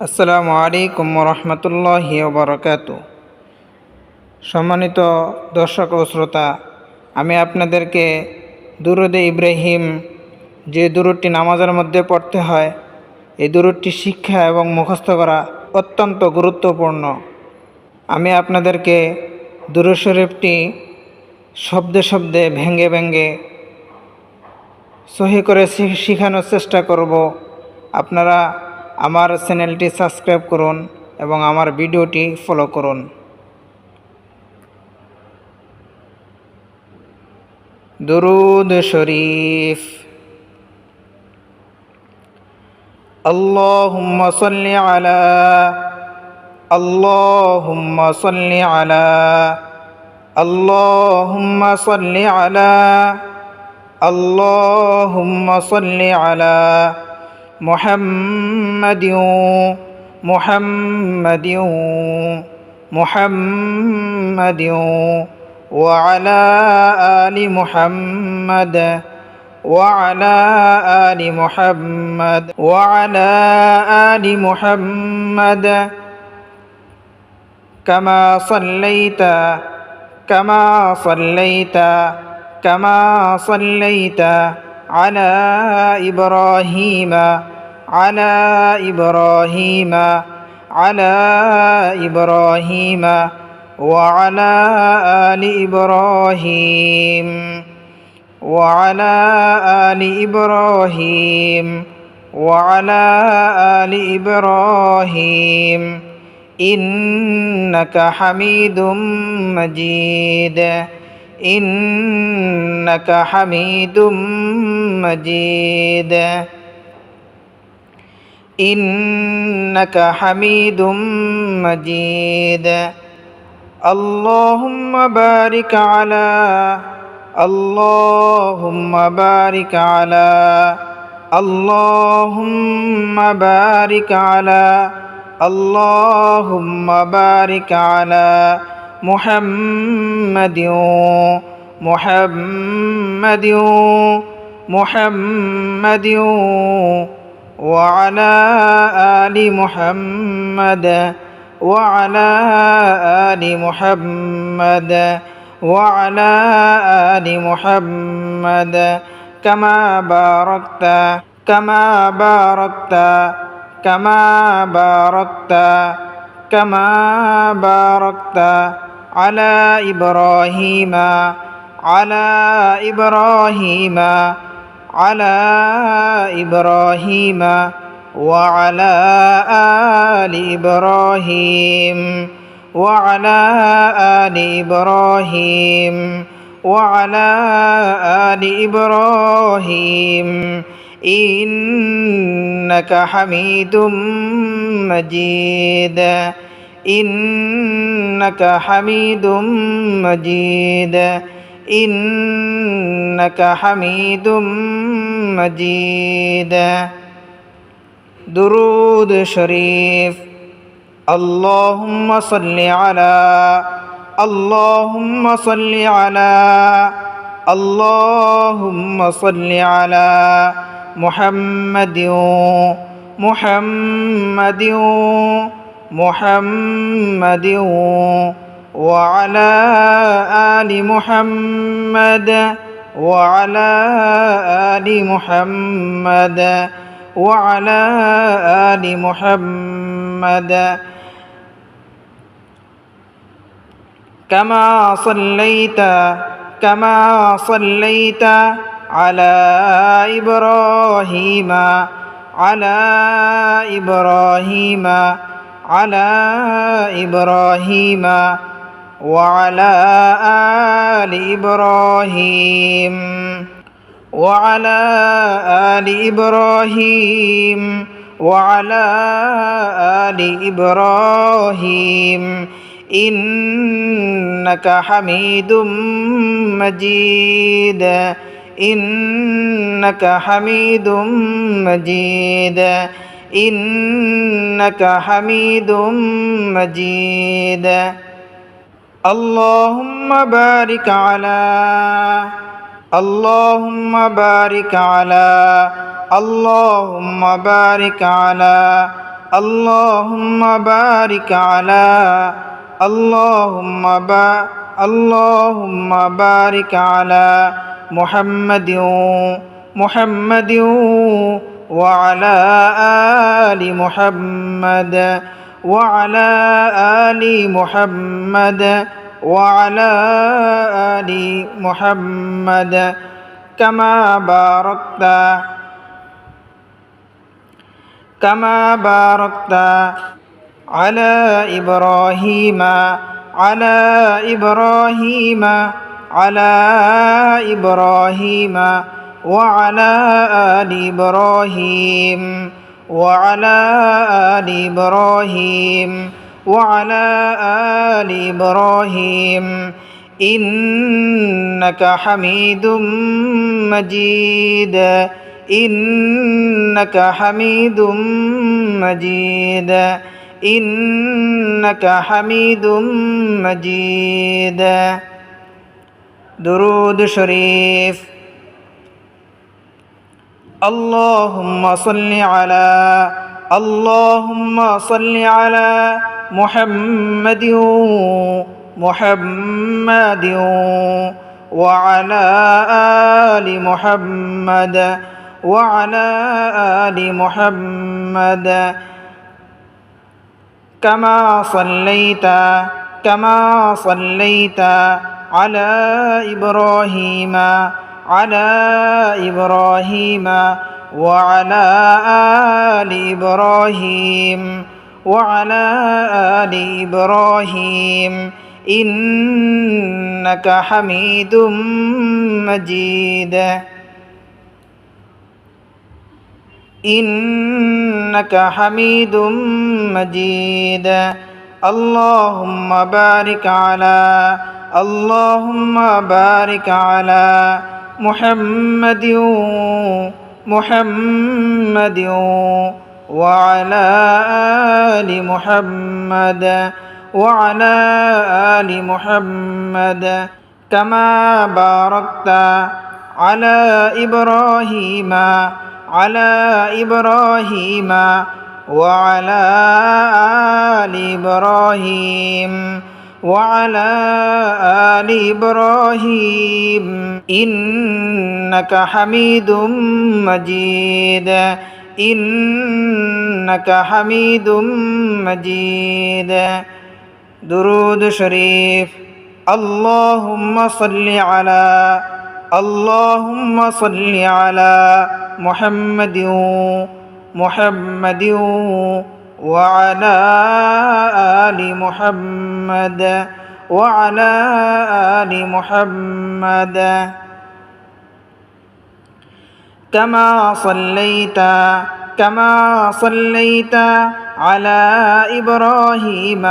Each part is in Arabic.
আসসালামু আলাইকুম রহমতুল্লাহ বরকাত সম্মানিত দর্শক ও শ্রোতা, আমি আপনাদেরকে দুরুদে ইব্রাহিম যে দুরুদটি নামাজের মধ্যে পড়তে হয়, এই দুরুদটি শিক্ষা এবং মুখস্থ করা অত্যন্ত গুরুত্বপূর্ণ। আমি আপনাদেরকে দুরুদ শরীফটি শব্দে শব্দে ভেঙ্গে ভেঙ্গে সহি করে শেখানোর চেষ্টা করব। আপনারা আমার চ্যানেলটি সাবস্ক্রাইব করুন এবং আমার ভিডিওটি ফলো করুন দরুদ শরীফ اللهم صل على اللهم صل على اللهم صل على اللهم صل على محمد محمد محمد وعلى آل محمد وعلى آل محمد وعلى آل محمد. كما صليت كما صليت كما صليت. على إبراهيم على إبراهيم على إبراهيم وعلى آل إبراهيم وعلى آل إبراهيم وعلى آل إبراهيم. إنك حميد مجيد. إنك حميد مجيد إنك حميد مجيد. اللهم بارك على اللهم بارك على اللهم بارك على اللهم بارك على محمد محمد. محمد وعلى آل محمد وعلى آل محمد وعلى آل محمد كما باركت كما باركت كما باركت كما باركت على إبراهيم على إبراهيم على إبراهيم وعلى آل إبراهيم وعلى آل إبراهيم وعلى آل إبراهيم. إنك حميد مجيد. إنك حميد مجيد. إنك حميد مجيد. درود شريف. اللهم صل على اللهم صل على اللهم صل على محمد محمد محمد وعلى آل محمد وعلى آل محمد وعلى آل محمد. كما صليت كما صليت على إبراهيم على إبراهيم على إبراهيم. وعلى آل إبراهيم وعلى آل إبراهيم وعلى آل إبراهيم إنك حميد مجيد إنك حميد مجيد إنك حميد مجيد اللهم بارك على اللهم بارك على اللهم بارك على اللهم بارك على اللهم با اللهم بارك على محمد محمد وعلى آل محمد. وعلى آل محمد وعلى آل محمد كما باركت كما باركت على إبراهيم على إبراهيم على إبراهيم وعلى آل إبراهيم وعلى آل إبراهيم وعلى آل إبراهيم إنك حميد مجيد إنك حميد مجيد إنك حميد مجيد درود شريف اللهم صل على اللهم صل على محمد محمد وعلى آل محمد وعلى آل محمد. كما صليت كما صليت على إبراهيم على إبراهيم وعلى آل إبراهيم وعلى آل إبراهيم إنك حميد مجيد. إنك حميد مجيد. اللهم بارك على اللهم بارك على محمد محمد وعلى آل محمد وعلى آل محمد كما باركت على إبراهيم على إبراهيم وعلى آل إبراهيم. وعلى آل إبراهيم إنك حميد مجيد. إنك حميد مجيد. درود شريف. اللهم صل على اللهم صل على محمد محمد وعلى آل محمد وعلى آل محمد. كما صليت كما صليت على إبراهيم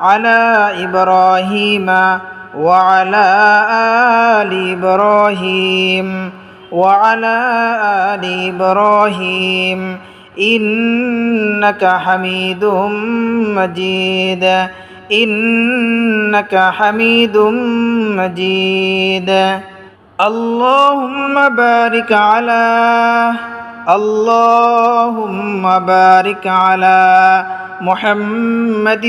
على إبراهيم وعلى آل إبراهيم وعلى آل إبراهيم. إنك حميد مجيد. إنك حميد مجيد. اللهم بارك على اللهم بارك على محمد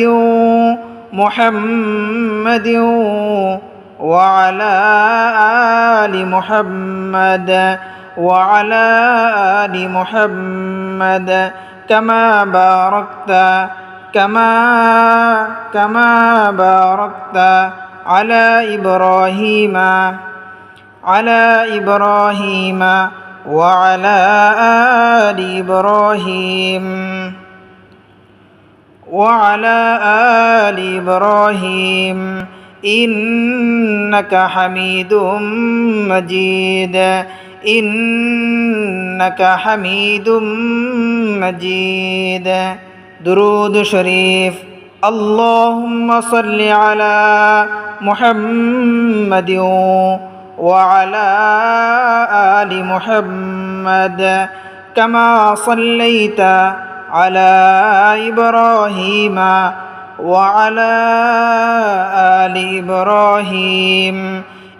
محمد وعلى آل محمد وعلى آل محمد. كما باركت كما كما باركت على إبراهيم على إبراهيم وعلى آل إبراهيم وعلى آل إبراهيم إنك حميد مجيد. إنك حميد مجيد. درود شريف. اللهم صل على محمد وعلى آل محمد كما صليت على إبراهيم وعلى آل إبراهيم.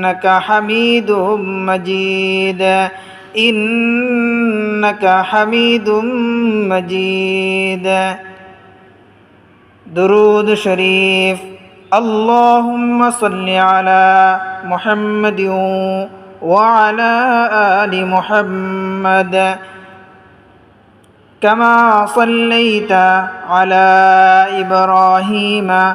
إنك حميد مجيد. إنك حميد مجيد. درود شريف. اللهم صل على محمد وعلى آل محمد. كما صليت على إبراهيم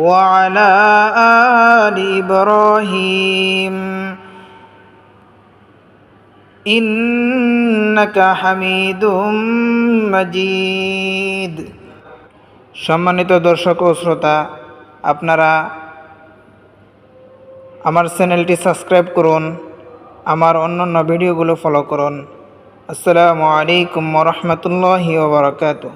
وعلى آل إبراهيم إنك حميد مجيد সম্মানিত দর্শক ও শ্রোতা আপনারা আমার চ্যানেলটি সাবস্ক্রাইব করুন আমার অন্যান্য ভিডিওগুলো ফলো করুন আসসালামু আলাইকুম রহমতুল্লাহি ওবরাকাতু